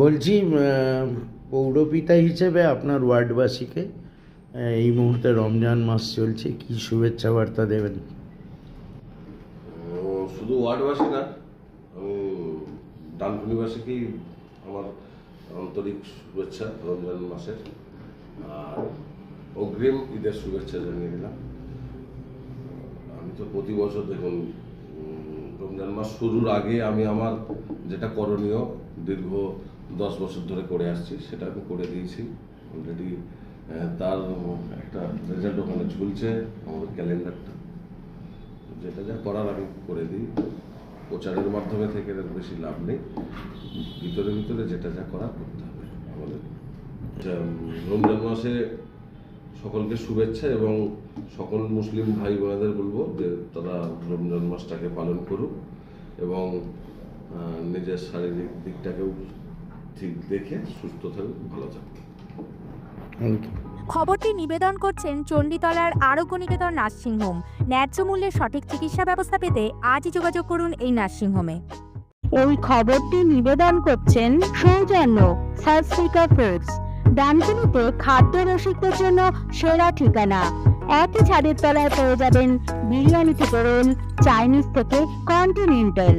বলছি পৌরপিতা হিসেবে আপনার ওয়ার্ডবাসীকে এই মুহূর্তে রমজান মাস চলছে, কি শুভেচ্ছা বার্তা দেবেন? শুধু ওয়ার্ডবাসী না, আমি ডানকুনিবাসীকেই আমার আন্তরিক শুভেচ্ছা রমজান মাসের, আর অগ্রিম ঈদের শুভেচ্ছা জানিয়ে দিলাম। আমি তো প্রতি বছর দেখুন রমজান মাস শুরুর আগে আমি আমার যেটা করণীয় দীর্ঘ দশ বছর ধরে করে আসছি সেটা আমি করে দিয়েছি। অলরেডি তার একটা রেজাল্ট ওখানে ঝুলছে আমাদের ক্যালেন্ডারটা। যেটা যা করার আমি করে দিই। প্রচারের মাধ্যমে থেকে বেশি লাভ নেই। ভিতরে ভিতরে যেটা যা করা করতে হবে আমাদের। আচ্ছা, রমজান মাসে সকলকে শুভেচ্ছা এবং সকল মুসলিম ভাই বোনেদের বলব যে তারা রমজান মাসটাকে পালন করুক এবং নিজের শারীরিক দিকটাকেও ঠিক দেখে সুস্থ থাকুক ভালো থাকুক। খবরটি নিবেদন করছেন চণ্ডীতলার আরোগ্য নিকেতন নার্সিংহোম। ন্যায্য মূল্যে সঠিক চিকিৎসা ব্যবস্থা পেতে আজই যোগাযোগ করুন এই নার্সিংহোমে। এই খবরটি নিবেদন করছেন সৌজন্য সাবস্টিকা ফুডস ডানকুনিতে খাদ্য রসিকদের জন্য সেরা ঠিকানা। একই ছাদের তলায় পেয়ে যাবেন বিরিয়ানি থেকে রোল চাইনিজ থেকে কন্টিনেন্টাল